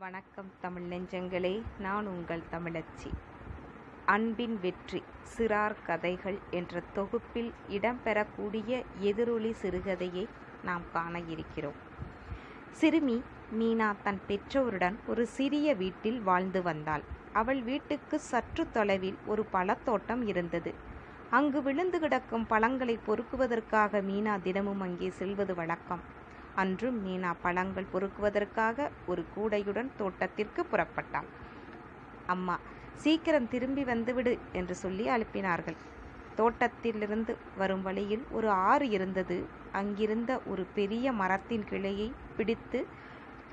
வணக்கம் தமிழ் நெஞ்சங்களே நான் உங்கள் தமிழச்சி. அன்பின் வெற்றி சிறார் கதைகள் என்ற தொகுப்பில் இடம்பெறக்கூடிய எதிரொலி சிறுகதையை நாம் காண இருக்கிறோம். சிறுமி மீனா தன் பெற்றோருடன் ஒரு சிறிய வீட்டில் வாழ்ந்து வந்தாள். அவள் வீட்டுக்கு சற்று தொலைவில் ஒரு பழத்தோட்டம் இருந்தது. அங்கு விழுந்து கிடக்கும் பழங்களை பொறுக்குவதற்காக மீனா தினமும் அங்கே செல்வது வழக்கம். அன்றும் மீனா பழங்கள் பொறுக்குவதற்காக ஒரு கூடையுடன் தோட்டத்திற்கு புறப்பட்டாள். அம்மா சீக்கிரம் திரும்பி வந்துவிடு என்று சொல்லி அனுப்பினார்கள். தோட்டத்திலிருந்து வரும் வழியில் ஒரு ஆறு இருந்தது. அங்கிருந்த ஒரு பெரிய மரத்தின் கிளையை பிடித்து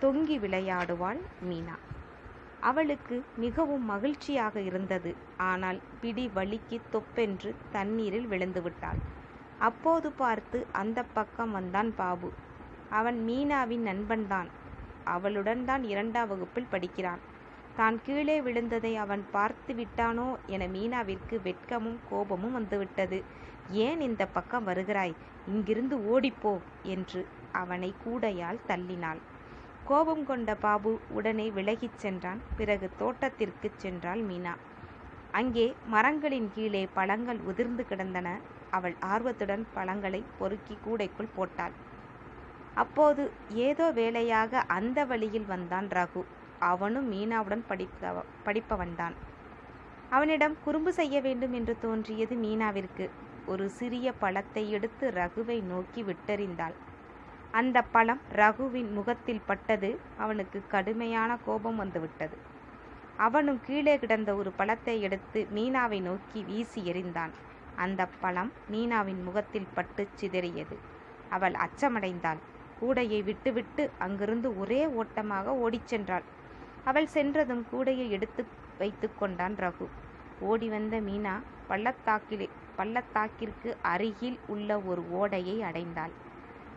தொங்கி விளையாடுவாள் மீனா. அவளுக்கு மிகவும் மகிழ்ச்சியாக இருந்தது. ஆனால் பிடி வலிக்கு தொப்பென்று தண்ணீரில் விழுந்து விட்டாள். அப்போது பார்த்து அந்த பக்கம் வந்தான் பாபு. அவன் மீனாவின் நண்பன்தான். அவளுடன் தான் இரண்டாம் வகுப்பில் படிக்கிறான். தான் கீழே விழுந்ததை அவன் பார்த்து விட்டானோ என மீனாவிற்கு வெட்கமும் கோபமும் வந்துவிட்டது. ஏன் இந்த பக்கம் வருகிறாய்? இங்கிருந்து ஓடிப்போ என்று அவனை கூடையால் தள்ளினாள். கோபம் கொண்ட பாபு உடனே விலகிச் சென்றான். பிறகு தோட்டத்திற்கு சென்றாள் மீனா. அங்கே மரங்களின் கீழே பழங்கள் உதிர்ந்து கிடந்தன. அவள் ஆர்வத்துடன் பழங்களை பொறுக்கி கூடைக்குள் போட்டாள். அப்போது ஏதோ வேலையாக அந்த வழியில் வந்தான் ரகு. அவனும் மீனாவுடன் படிப்ப படிப்பவன்தான். அவனிடம் குறும்பு செய்ய வேண்டும் என்று தோன்றியது மீனாவிற்கு. ஒரு சிறிய பழத்தை எடுத்து ரகுவை நோக்கி விட்டெறிந்தாள். அந்த பழம் ரகுவின் முகத்தில் பட்டது. அவனுக்கு கடுமையான கோபம் வந்துவிட்டது. அவனும் கீழே கிடந்த ஒரு பழத்தை எடுத்து மீனாவை நோக்கி வீசி எறிந்தான். அந்த பழம் மீனாவின் முகத்தில் பட்டு சிதறியது. அவள் அச்சமடைந்தாள். கூடையை விட்டுவிட்டு அங்கிருந்து ஒரே ஓட்டமாக ஓடிச் சென்றாள். அவள் சென்றதும் கூடையை எடுத்து வைத்து கொண்டான் ரகு. ஓடி வந்த மீனா பள்ளத்தாக்கிலே பள்ளத்தாக்கிற்கு அருகில் உள்ள ஒரு ஓடையை அடைந்தாள்.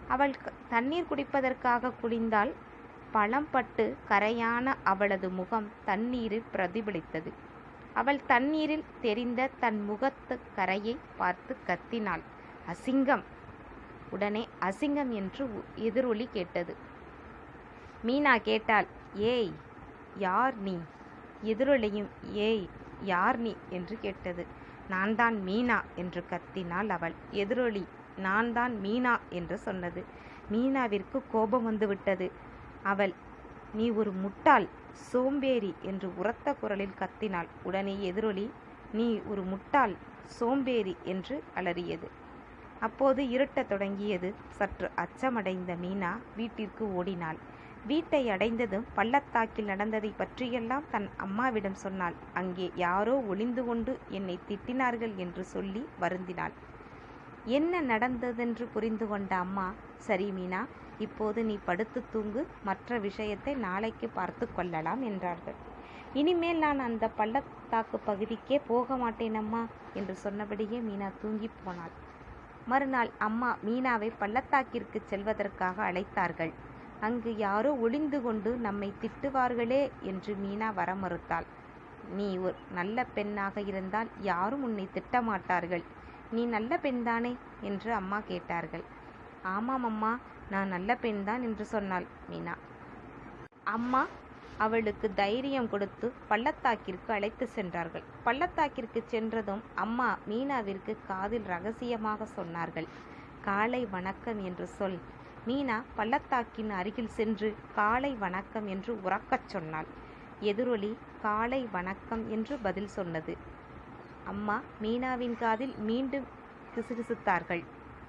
அவள் தண்ணீர் குடிப்பதற்காக குளிந்தால் பழம் பட்டு கரையான அவளது முகம் தண்ணீரில் பிரதிபலித்தது. அவள் தண்ணீரில் தெரிந்த தன் முகத்து கரையை பார்த்து கத்தினாள். அசிங்கம்! உடனே அசிங்கம் என்று எதிரொலி கேட்டது. மீனா கேட்டாள் ஏய் யார் நீ? எதிரொலியும் ஏய் யார் நீ? என்று கேட்டது. நான் தான் மீனா என்று கத்தினாள் அவள். எதிரொலி நான் தான் மீனா என்று சொன்னது. மீனாவிற்கு கோபம் வந்துவிட்டது அவள் நீ ஒரு முட்டாள் சோம்பேறி என்று உரத்த குரலில் கத்தினாள். உடனே எதிரொலி நீ ஒரு முட்டாள் சோம்பேறி என்று அலறியது. அப்போது இருட்டத் தொடங்கியது. சற்று அச்சமடைந்த மீனா வீட்டிற்கு ஓடினாள். வீட்டை அடைந்ததும் பள்ளத்தாக்கில் நடந்ததை பற்றியெல்லாம் தன் அம்மாவிடம் சொன்னாள். அங்கே யாரோ ஒளிந்து கொண்டு என்னை திட்டினார்கள் என்று சொல்லி வருந்தினாள். என்ன நடந்ததென்று புரிந்து கொண்ட அம்மா சரி மீனா இப்போது நீ படுத்து தூங்கு. மற்ற விஷயத்தை நாளைக்கு பார்த்து கொள்ளலாம் என்றார்கள். இனிமேல் நான் அந்த பள்ளத்தாக்கு பகுதிக்கே போக மாட்டேன் அம்மா என்று சொன்னபடியே மீனா தூங்கி போனாள். மறுநாள் அம்மா மீனாவை பள்ளத்தாக்கிற்கு செல்வதற்காக அழைத்தார்கள். அங்கு யாரோ ஒளிந்து கொண்டு நம்மை திட்டுவார்களே என்று மீனா வர மறுத்தாள் நீ ஒரு நல்ல பெண்ணாக இருந்தால் யாரும் உன்னை திட்டமாட்டார்கள். நீ நல்ல பெண்தானே? என்று அம்மா கேட்டார்கள். ஆமாம் அம்மா நான் நல்ல பெண்தான் என்று சொன்னாள் மீனா. அம்மா அவளுக்கு தைரியம் கொடுத்து பள்ளத்தாக்கிற்கு அழைத்து சென்றார்கள். பள்ளத்தாக்கிற்கு சென்றதும் அம்மா மீனாவிற்கு காதில் ரகசியமாக சொன்னார்கள். காலை வணக்கம் என்று சொல். மீனா பள்ளத்தாக்கின் அருகில் சென்று காலை வணக்கம் என்று உறக்கச் சொன்னாள். எதிரொலி காலை வணக்கம் என்று பதில் சொன்னது. அம்மா மீனாவின் காதில் மீண்டும் கிசுகிசுத்தார்கள்.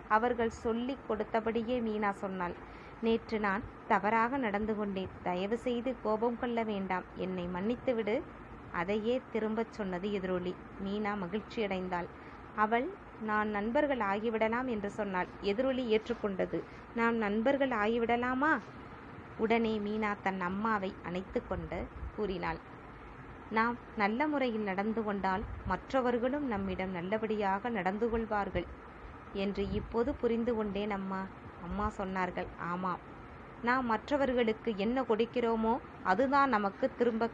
அவர்கள் சொல்லி கொடுத்தபடியே மீனா சொன்னாள். நேற்று நான் தவறாக நடந்து கொண்டேன். தயவு செய்து கோபம் கொள்ள வேண்டாம். என்னை மன்னித்துவிடு அதையே திரும்பச் சொன்னது எதிரொலி. மீனா மகிழ்ச்சியடைந்தாள். அவள் நான் நண்பர்கள் ஆகிவிடலாம் என்று சொன்னாள். எதிரொலி ஏற்றுக்கொண்டது. நாம் நண்பர்கள் ஆகிவிடலாமா? உடனே மீனா தன் அம்மாவை அணைத்து கொண்டு கூறினாள். நாம் நல்ல முறையில் நடந்து கொண்டால் மற்றவர்களும் நம்மிடம் நல்லபடியாக நடந்து கொள்வார்கள் என்று இப்போது புரிந்து கொண்டேன் அம்மா. அம்மா சொன்னார்கள். ஆமாம். நாம் மற்றவர்களுக்கு என்ன கொடுக்கிறோமோ அதுதான் நமக்கு திரும்ப.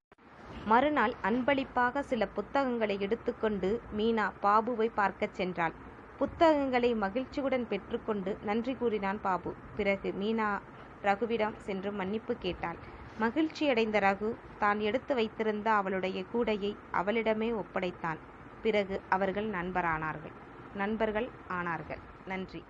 மறுநாள் அன்பளிப்பாக சில புத்தகங்களை எடுத்துக்கொண்டு மீனா பாபுவை பார்க்கச் சென்றாள். புத்தகங்களை மகிழ்ச்சியுடன் பெற்றுக்கொண்டு நன்றி கூறினான் பாபு. பிறகு மீனா ரகுவிடம் சென்று மன்னிப்பு கேட்டாள். மகிழ்ச்சியடைந்த ரகு தான் எடுத்து வைத்திருந்த அவளுடைய கூடையை அவளிடமே ஒப்படைத்தான். பிறகு அவர்கள் நண்பரானார்கள். நண்பர்கள் ஆனார்கள். நன்றி.